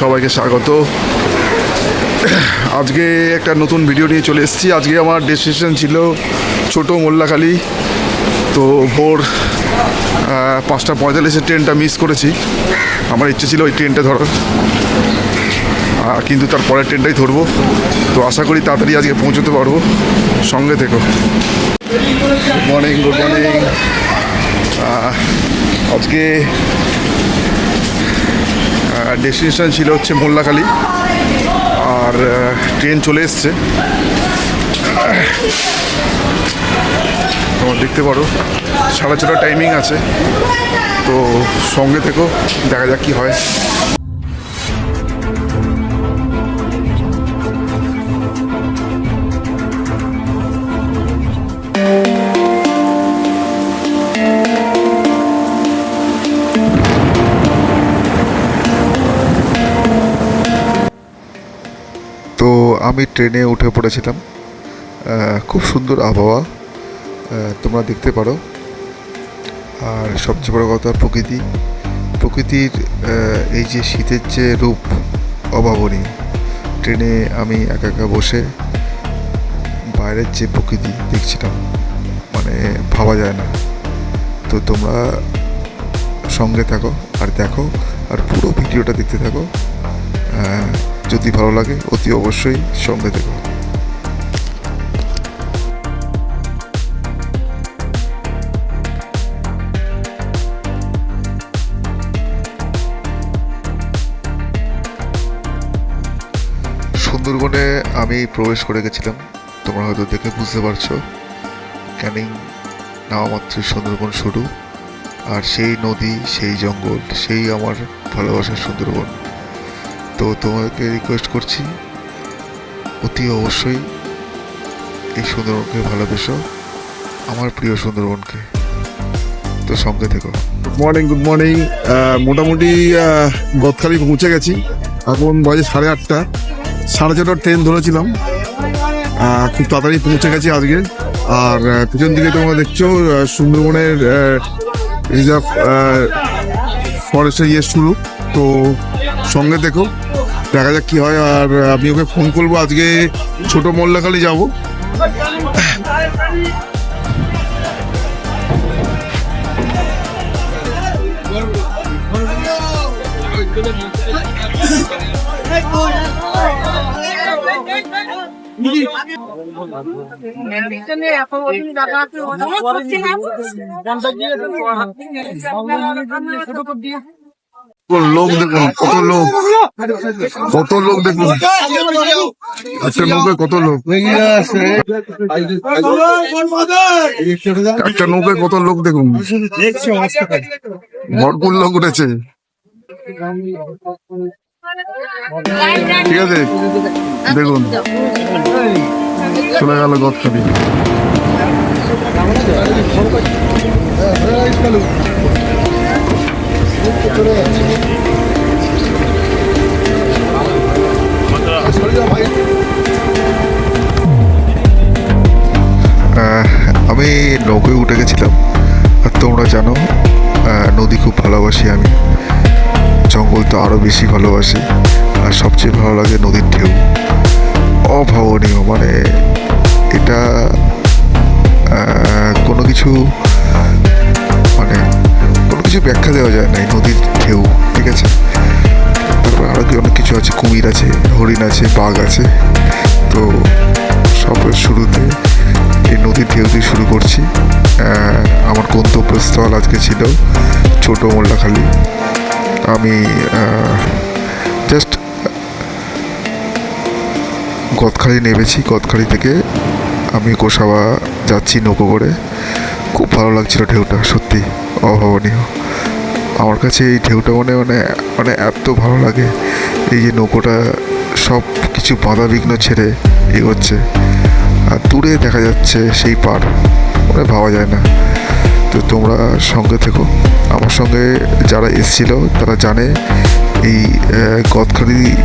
সবাইকে স্বাগত। আজকে একটা নতুন ভিডিও নিয়ে চলে এসেছি। আজকে আমার ডেস্টিনেশন ছিল ছোট মোল্লাখালী। তো ভোর পাঁচটা পঁয়তাল্লিশের ট্রেনটা মিস করেছি। আমার ইচ্ছে ছিল ওই ট্রেনটা ধরার। কিন্তু তার পরের ট্রেনটাই ধরবো। তো আশা করি তাড়াতাড়ি আজকে পৌঁছতে পারব। সঙ্গে থেকো। গুড মর্নিং গুড মর্নিং আজকে ডেস্টিনেশন ছিল হচ্ছে মোল্লাখালী। আর ট্রেন চলে এসছে। তোমার দেখতে পারো, সাড়ে ছটা টাইমিং আছে। তো সঙ্গে থেকেও দেখা যাক কী হয়। আমি ট্রেনে উঠে পড়েছিলাম। খুব সুন্দর আবহাওয়া। তোমরা দেখতে পারো। আর সবচেয়ে বড় কথা প্রকৃতি। প্রকৃতির এই যে শীতের যে রূপ অভাবনীয়, ট্রেনে আমি একা একা বসে বাইরের যে প্রকৃতি দেখছিলাম মানে ভাবা যায় না। তো তোমরা সঙ্গে থাকো আর দেখো আর পুরো ভিডিওটা দেখতে থাকো। যদি ভালো লাগে, অতি অবশ্যই সঙ্গে থেকো। সুন্দরবনে আমি প্রবেশ করে গেছিলাম। তোমরা হয়তো দেখে বুঝতে পারছ, ক্যানিং নামা মাত্রই সুন্দরবন শুরু। আর সেই নদী, সেই জঙ্গল, সেই আমার ভালোবাসার সুন্দরবন। তো তোমাকে রিকোয়েস্ট করছি। অতি অবশ্যই এই সুন্দরবনকে ভালোবেসো, আমার প্রিয় সুন্দরবনকে। তো সঙ্গে থেকো। গুড মর্নিং গুড মর্নিং মোটামুটি গদখালি পৌঁছে গেছি। এখন বাজে সাড়ে আটটা। সাড়ে ছটার ট্রেন ধরেছিলাম। খুব তাড়াতাড়ি পৌঁছে গেছি আজকে। আর পিছন দিকে তোমরা দেখছ সুন্দরবনের রিজার্ভ ফরেস্টের ইয়ে শুরু। তো সঙ্গে দেখো দেখা যাক কি হয় আর আমি ওকে ফোন করব। আজকে ছোট মোল্লাখালি যাব। লোক দেখুন কত লোক? কত লোক দেখুন? একটা নৌকায় কত লোক? একটা নৌকায় কত লোক দেখুন? ভরপুর লোক উঠেছে। ঠিক আছে দেখুন। চলে গেল গদখালি আমি নৌকায় উঠে গেছিলাম। আর তোমরা জানো নদী খুব ভালোবাসি আমি। জঙ্গল তো আরও বেশি ভালোবাসি। আর সবচেয়ে ভালো লাগে নদীর ঢেউ। অভাবনীয় মানে এটা কোনো কিছু মানে কিছু ব্যাখ্যা দেওয়া যায় না, এই নদীর ঢেউ, ঠিক আছে? তারপর আরও কি অনেক কিছু আছে, কুমির আছে, হরিণ আছে, বাঘ আছে। তো সবের শুরুতে এই নদীর ঢেউ দিয়ে শুরু করছি। আমার গন্তব্যস্থল আজকে ছিল ছোটো মোল্লাখালি। আমি জাস্ট গদখালি নেমেছি, গদখালি থেকে আমি গোসাবা যাচ্ছি নৌকো করে। খুব ভালো লাগছিল ঢেউটা, সত্যি। অভাবনীয়। আমার কাছে এই ঢেউটা মানে মানে মানে এত ভালো লাগে। এই যে নৌকোটা সব কিছু বাধা বিঘ্ন ছেড়ে এগোচ্ছে। আর দূরে দেখা যাচ্ছে সেই পার মানে ভাবা যায় না। তো তোমরা সঙ্গে থেকো। আমার সঙ্গে যারা এসছিল, তারা জানে এই গদখালি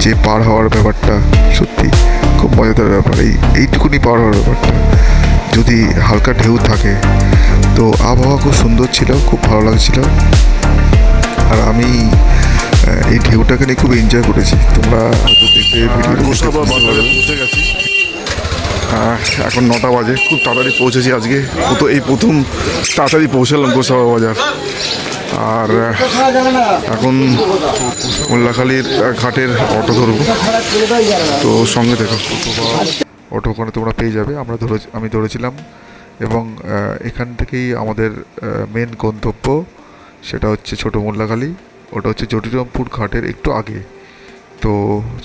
যে পার হওয়ার ব্যাপারটা সত্যি খুব মজাদার ব্যাপার। এই, এইটুকুনি পার হওয়ার ব্যাপারটা। যদি হালকা ঢেউ থাকে তো আবহাওয়া খুব সুন্দর ছিল খুব ভালো লাগছিল। আর আমি এই ঢেউটাকে নিয়ে খুব এনজয় করেছি। তোমরা হয়তো পৌঁছে গেছি। এখন নটা বাজে খুব তাড়াতাড়ি পৌঁছেছি আজকে। তো এই প্রথম তাড়াতাড়ি পৌঁছালাম গোসাবা বাজার। আর এখন মোল্লাখালীর ঘাটের অটো ধরবো। তো সঙ্গে দেখো অটো ওখানে তোমরা পেয়ে যাবে। আমরা ধরে আমি ধরেছিলাম এবং এখান থেকেই আমাদের মেন গন্তব্য সেটা হচ্ছে ছোটো মোল্লাখালী। ওটা হচ্ছে জটিরামপুর ঘাটের একটু আগে। তো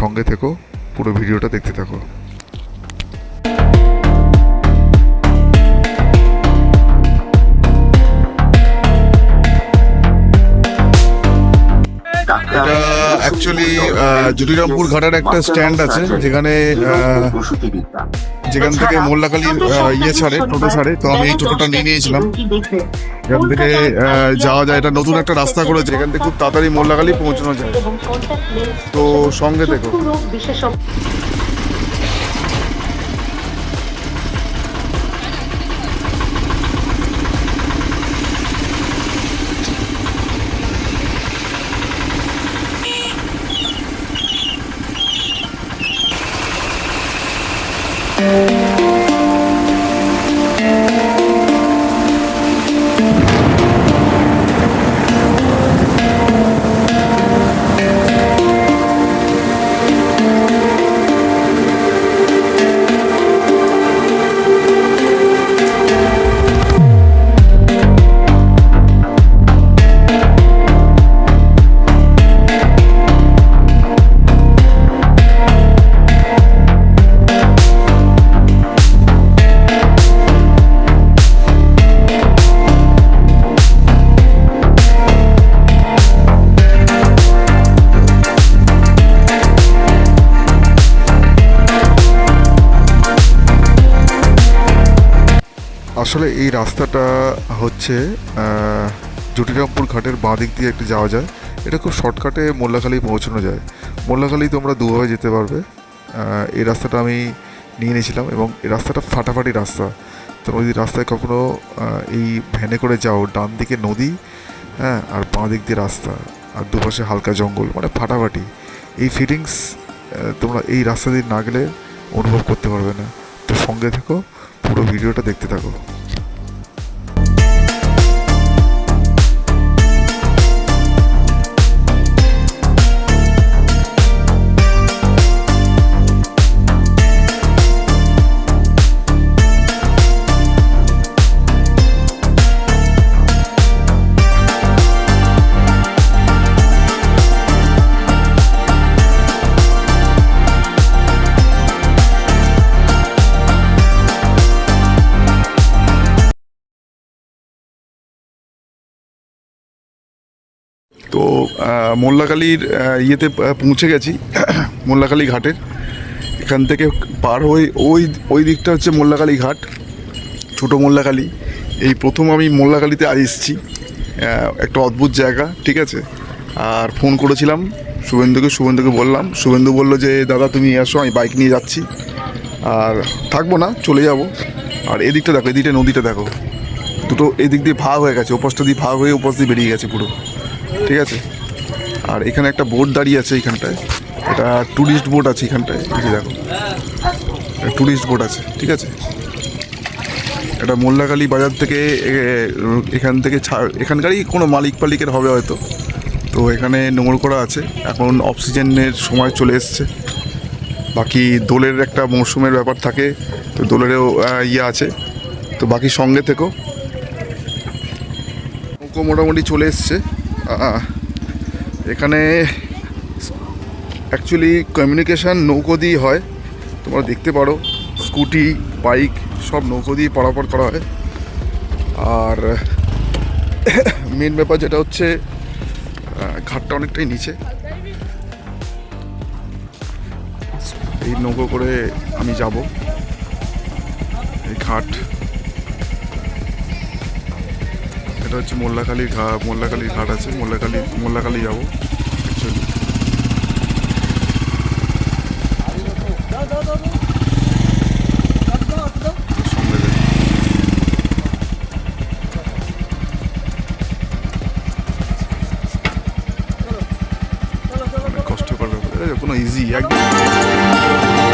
সঙ্গে থেকো পুরো ভিডিওটা দেখতে থাকো। এটা অ্যাকচুয়ালি জুটিরামপুর ঘাটের একটা স্ট্যান্ড আছে যেখানে যেখান থেকে মোল্লাকালী ইয়ে ছাড়ে টোটো ছাড়ে তো আমি এই টোটোটা নিয়ে নিয়েছিলাম। এখান থেকে যাওয়া যায় এটা নতুন একটা রাস্তা করেছে এখান থেকে খুব তাড়াতাড়ি মোল্লাখালী পৌঁছানো যায়। তো সঙ্গে দেখো। আসলে এই রাস্তাটা হচ্ছে জটিরামপুর ঘাটের বাঁ দিক দিয়ে একটু যাওয়া যায়। এটা খুব শর্টকাটে মোল্লাখালী পৌঁছানো যায়। মোল্লাখালী তোমরা দুভাবে যেতে পারবে। এই রাস্তাটা আমি নিয়ে নিয়েছিলাম এবং এই রাস্তাটা ফাটাফাটি রাস্তা। তোমরা যদি রাস্তায় কখনো এই ভ্যানে করে যাও, ডান দিকে নদী হ্যাঁ আর বাঁ দিক দিয়ে রাস্তা, আর দুপাশে হালকা জঙ্গল মানে ফাটাফাটি। এই ফিলিংস তোমরা এই রাস্তা দিয়ে না গেলে অনুভব করতে পারবে না। তো সঙ্গে থেকো, পুরো ভিডিওটা দেখতে থাকো। তো মোল্লাখালীর ইয়েতে পৌঁছে গেছি, মোল্লাখালী ঘাটের। এখান থেকে পার হয়ে ওই ওই দিকটা হচ্ছে মোল্লাখালী ঘাট, ছোটো মোল্লাখালী। এই প্রথম আমি মোল্লাখালীতে আজ এসেছি। একটা অদ্ভুত জায়গা, ঠিক আছে? আর ফোন করেছিলাম, শুভেন্দুকে শুভেন্দুকে বললাম। শুভেন্দু বলল যে, দাদা, তুমি আসো আমি বাইক নিয়ে যাচ্ছি। আর থাকব না, চলে যাব। আর এদিকটা দেখো, এদিকটা নদীটা দেখো। দুটো এদিক দিয়ে ভাগ হয়ে গেছে, ওপাশটা দিয়ে ভাগ হয়ে ওপাশ দিয়ে বেরিয়ে গেছে পুরো। ঠিক আছে? আর এখানে একটা বোট দাঁড়িয়ে আছে এখানটায় এটা ট্যুরিস্ট বোট আছে এখানটায় এই দেখো। ট্যুরিস্ট বোট আছে, ঠিক আছে? এটা মোল্লাকালী বাজার থেকে এখান থেকে এখানকারই কোনো মালিক পালিকের হবে হয়তো। তো এখানে নোংর করা আছে, এখন অক্সিজেনের সময় চলে এসছে। বাকি দোলের একটা মরশুমের ব্যাপার থাকে, তো দোলেরও ইয়ে আছে। তো বাকি সঙ্গে থেকো। মোটামুটি চলে এসছে। এখানে অ্যাকচুয়ালি কমিউনিকেশান নৌকো দিয়ে হয়। তোমরা দেখতে পারো, স্কুটি, বাইক, সব নৌকো দিয়ে পারাপার করা হয়। আর মেন ব্যাপার যেটা হচ্ছে ঘাটটা অনেকটাই নিচে। এই নৌকো করে আমি যাব। এই ঘাট এটা হচ্ছে মোল্লাখালির ঘা মোল্লাখালির ঘাট আছে মোল্লাখালি মোল্লাখালি যাব। অ্যাকচুয়ালি কোনো ইজি একদম।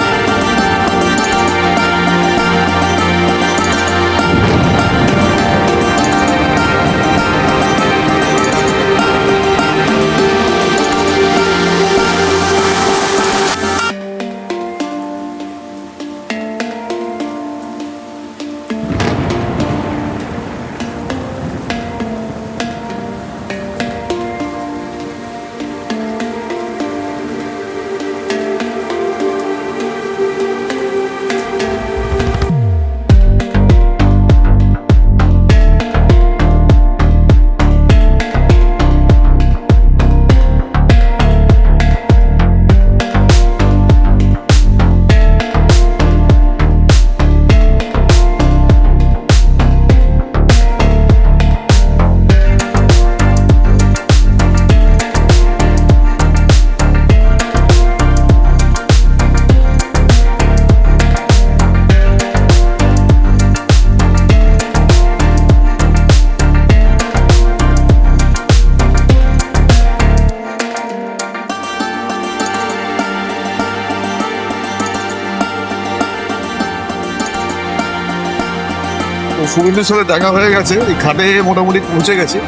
সুমিন্দের সাথে দেখা হয়ে গেছে, এই ঘাটে মোটামুটি পৌঁছে গেছে।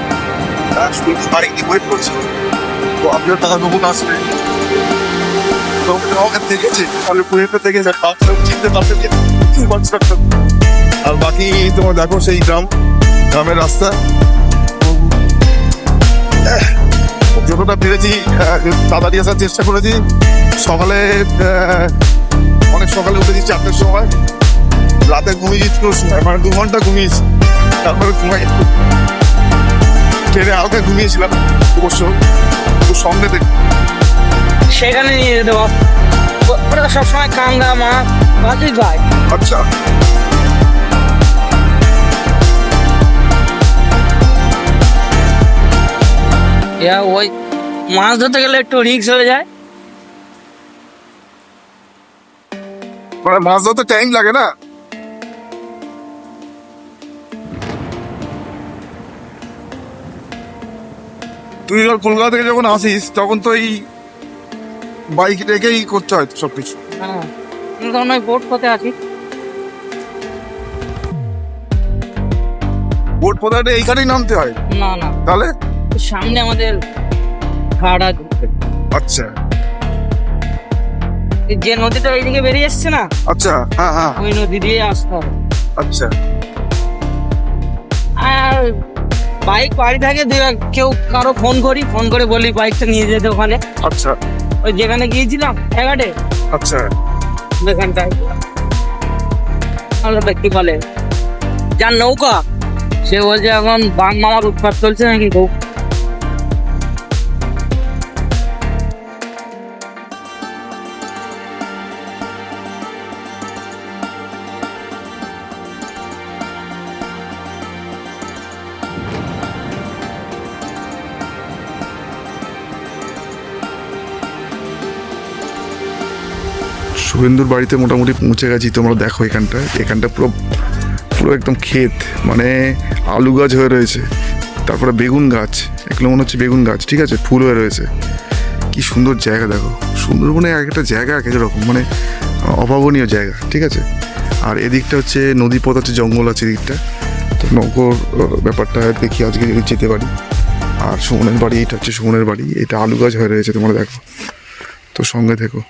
ওয়েট করছে। তো আপনিও টাকা কখন আসবে চিনতে আর বাকি তোমার দেখো সেই গ্রাম, গ্রামের রাস্তা। যতটা পেরেছি তাড়াতাড়ি আসার চেষ্টা করেছি। সকালে অনেক সকালে উঠেছি, চারটের সময়। রাতে ঘুমিয়েছি মানে দু ঘণ্টা ঘুমিয়েছি তারপরে ঘুমাই। ট্রেনে হালকা ঘুমিয়েছিলাম অবশ্য তো সঙ্গে দেখ সেখানে নিয়ে যেতে পার। ও- ওরা সবসময় মাছই খায় আচ্ছা। ওই মাছ ধরতে গেলে একটু রিক্স হয়ে যায়। মানে মাছ ধরতে টাইম লাগে না? তুই ধর কলকাতা থেকে যখন আসিস তখন তো এই বাইক রেখেই করতে হয় সব কিছু হ্যাঁ তখন ওই বোট পথে আছি। বোট পদার্থে এইখানেই নামতে হয়? না না। তাহলে? সামনে আমাদের ঘাট আছে। আচ্ছা। যে নদীটা এইদিকে বেরিয়ে এসছে না আচ্ছা হ্যাঁ হ্যাঁ। ওই নদী দিয়ে আসতে হবে। আচ্ছা। আর বাইক বাড়ি থাকে কেউ কারও ফোন করি ফোন করে বলি বাইকটা নিয়ে যেতে ওখানে। আচ্ছা। ওই যেখানে গিয়েছিলাম এগারে আচ্ছা। ওখানটায় আমরা বলে যার নৌকা সে বলছে এখন বাং মামার উৎপাত চলছে নাকি? খুব শুভেন্দুর বাড়িতে মোটামুটি পৌঁছে গেছি। তোমরা দেখো এখানটায় এখানটা পুরো পুরো একদম ক্ষেত। মানে আলু গাছ হয়ে রয়েছে। তারপরে বেগুন গাছ। এগুলো মনে হচ্ছে বেগুন গাছ। ঠিক আছে? ফুল হয়ে রয়েছে। কি সুন্দর জায়গা দেখো। সুন্দরবনে এক একটা জায়গা এক এক রকম। মানে অভাবনীয় জায়গা। ঠিক আছে? আর এদিকটা হচ্ছে নদী পথ আছে, জঙ্গল আছে এদিকটা। তো নৌকোর ব্যাপারটা দেখি আজকে যদি যেতে পারি। আর সুমনের বাড়ি, এটা হচ্ছে সুমনের বাড়ি। এটা আলু গাছ হয়ে রয়েছে, তোমরা দেখো। তো সঙ্গে থেকো।